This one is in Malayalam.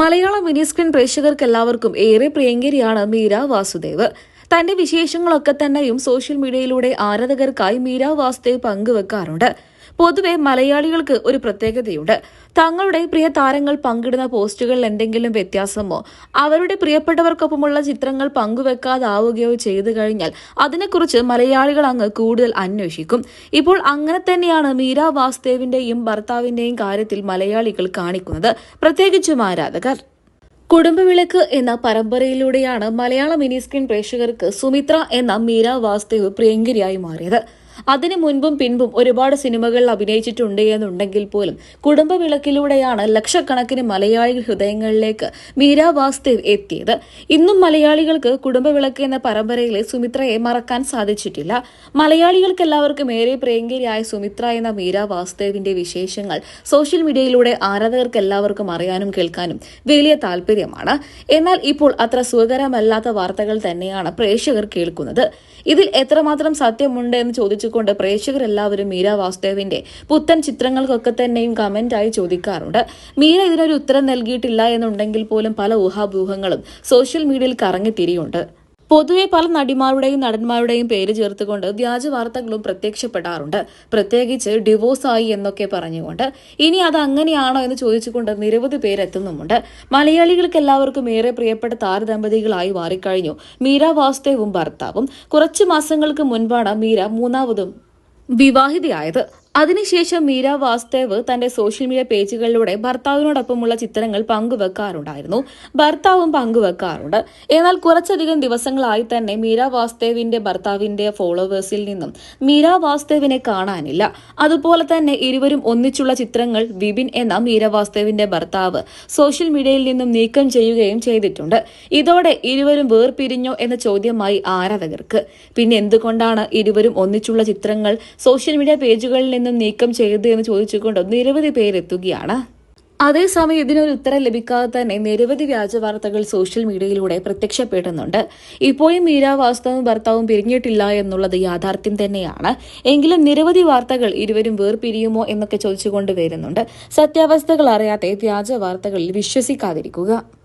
മലയാളം മിനി സ്ക്രീൻ പ്രേക്ഷകർക്ക് എല്ലാവർക്കും ഏറെ പ്രിയങ്കരിയാണ് മീര വാസുദേവ്. തന്റെ വിശേഷങ്ങളൊക്കെ തന്നെയും സോഷ്യൽ മീഡിയയിലൂടെ ആരാധകർക്കായി മീര വാസ്തേവ് പങ്കുവെക്കാറുണ്ട്. പൊതുവെ മലയാളികൾക്ക് ഒരു പ്രത്യേകതയുണ്ട്. തങ്ങളുടെ പ്രിയ താരങ്ങൾ പങ്കിടുന്ന പോസ്റ്റുകളിൽ എന്തെങ്കിലും വ്യത്യാസമോ അവരുടെ പ്രിയപ്പെട്ടവർക്കൊപ്പമുള്ള ചിത്രങ്ങൾ പങ്കുവെക്കാതാവുകയോ ചെയ്തു കഴിഞ്ഞാൽ അതിനെക്കുറിച്ച് മലയാളികൾ അങ്ങ് കൂടുതൽ അന്വേഷിക്കും. ഇപ്പോൾ അങ്ങനെ തന്നെയാണ് മീര വാസ്തേവിന്റെയും ഭർത്താവിന്റെയും കാര്യത്തിൽ മലയാളികൾ കാണിക്കുന്നത്. പ്രത്യേകിച്ചും ആരാധകർ. കുടുംബവിളക്ക് എന്ന പരമ്പരയിലൂടെയാണ് മലയാള മിനി സ്ക്രീൻ പ്രേക്ഷകർക്ക് സുമിത്ര എന്ന മീര വാസ്തേവ് പ്രിയങ്കരിയായി മാറിയത്. അതിനു മുൻപും പിൻപും ഒരുപാട് സിനിമകളിൽ അഭിനയിച്ചിട്ടുണ്ട് എന്നുണ്ടെങ്കിൽ പോലും കുടുംബവിളക്കിലൂടെയാണ് ലക്ഷക്കണക്കിന് മലയാളി ഹൃദയങ്ങളിലേക്ക് മീര വാസ്തേവ് എത്തിയത്. ഇന്നും മലയാളികൾക്ക് കുടുംബവിളക്ക് എന്ന പരമ്പരയിലെ സുമിത്രയെ മറക്കാൻ സാധിച്ചിട്ടില്ല. മലയാളികൾക്ക് എല്ലാവർക്കും ഏറെ പ്രിയങ്കരിയായ സുമിത്ര എന്ന മീര വാസ്തേവിന്റെ വിശേഷങ്ങൾ സോഷ്യൽ മീഡിയയിലൂടെ ആരാധകർക്ക് എല്ലാവർക്കും അറിയാനും കേൾക്കാനും വലിയ താല്പര്യമാണ്. എന്നാൽ ഇപ്പോൾ അത്ര സുഖകരമല്ലാത്ത വാർത്തകൾ തന്നെയാണ് പ്രേക്ഷകർ കേൾക്കുന്നത്. ഇതിൽ എത്രമാത്രം സത്യമുണ്ട് എന്ന് ചോദിച്ചുകൊണ്ട് പ്രേക്ഷകരെല്ലാവരും മീര വാസുദേവിന്റെ പുത്തൻ ചിത്രങ്ങൾക്കൊക്കെ തന്നെയും കമന്റായി ചോദിക്കാറുണ്ട്. മീര ഇതിനൊരു ഉത്തരം നൽകിയിട്ടില്ല എന്നുണ്ടെങ്കിൽ പോലും പല ഊഹാഭൂഹങ്ങളും സോഷ്യൽ മീഡിയയിൽ കറങ്ങിത്തിരിയുണ്ട്. പൊതുവെ പല നടിമാരുടെയും നടന്മാരുടെയും പേര് ചേർത്തുകൊണ്ട് വ്യാജ വാർത്തകളും പ്രത്യക്ഷപ്പെടാറുണ്ട്. പ്രത്യേകിച്ച് ഡിവോഴ്സായി എന്നൊക്കെ പറഞ്ഞുകൊണ്ട്. ഇനി അത് അങ്ങനെയാണോ എന്ന് ചോദിച്ചുകൊണ്ട് നിരവധി പേരെത്തുന്നുമുണ്ട് മലയാളികൾക്ക് എല്ലാവർക്കും ഏറെ പ്രിയപ്പെട്ട താരദമ്പതികളായി മാറിക്കഴിഞ്ഞു. മീര വാസുദേവും ഭർത്താവും. കുറച്ച് മാസങ്ങൾക്ക് മുൻപാണ് മീര മൂന്നാമതും വിവാഹിതയായത്. അതിനുശേഷം മീര വാസ്തേവ് തന്റെ സോഷ്യൽ മീഡിയ പേജുകളിലൂടെ ഭർത്താവിനോടൊപ്പമുള്ള ചിത്രങ്ങൾ പങ്കുവെക്കാറുണ്ടായിരുന്നു. ഭർത്താവും പങ്കുവെക്കാറുണ്ട്. എന്നാൽ കുറച്ചധികം ദിവസങ്ങളായി തന്നെ മീര വാസ്തേവിന്റെ ഭർത്താവിന്റെ ഫോളോവേഴ്സിൽ നിന്നും മീര വാസ്തേവിനെ കാണാനില്ല. അതുപോലെ തന്നെ ഇരുവരും ഒന്നിച്ചുള്ള ചിത്രങ്ങൾ വിപിൻ എന്ന മീര വാസ്തേവിന്റെ ഭർത്താവ് സോഷ്യൽ മീഡിയയിൽ നിന്നും നീക്കം ചെയ്യുകയും ചെയ്തിട്ടുണ്ട്. ഇതോടെ ഇരുവരും വേർപിരിഞ്ഞോ എന്ന ചോദ്യമായി ആരാധകർക്ക്. പിന്നെ എന്തുകൊണ്ടാണ് ഇരുവരും ഒന്നിച്ചുള്ള ചിത്രങ്ങൾ സോഷ്യൽ മീഡിയ പേജുകളിൽ നിന്നും നീക്കം ചെയ്തു എന്ന് ചോദിച്ചുകൊണ്ട് നിരവധി പേരെത്തുകയാണ്. അതേസമയം ഇതിനൊരു ഉത്തരം ലഭിക്കാതെ തന്നെ നിരവധി വ്യാജ വാർത്തകൾ സോഷ്യൽ മീഡിയയിലൂടെ പ്രത്യക്ഷപ്പെടുന്നുണ്ട്. ഇപ്പോഴും മീര വാസ്തവും ഭർത്താവും പിരിഞ്ഞിട്ടില്ല എന്നുള്ളത് യാഥാർത്ഥ്യം തന്നെയാണ്. എങ്കിലും നിരവധി വാർത്തകൾ ഇരുവരും വേർപിരിയുമോ എന്നൊക്കെ ചോദിച്ചുകൊണ്ട് വരുന്നുണ്ട്. സത്യാവസ്ഥകൾ അറിയാതെ വ്യാജ വാർത്തകളിൽ വിശ്വസിക്കാതിരിക്കുക.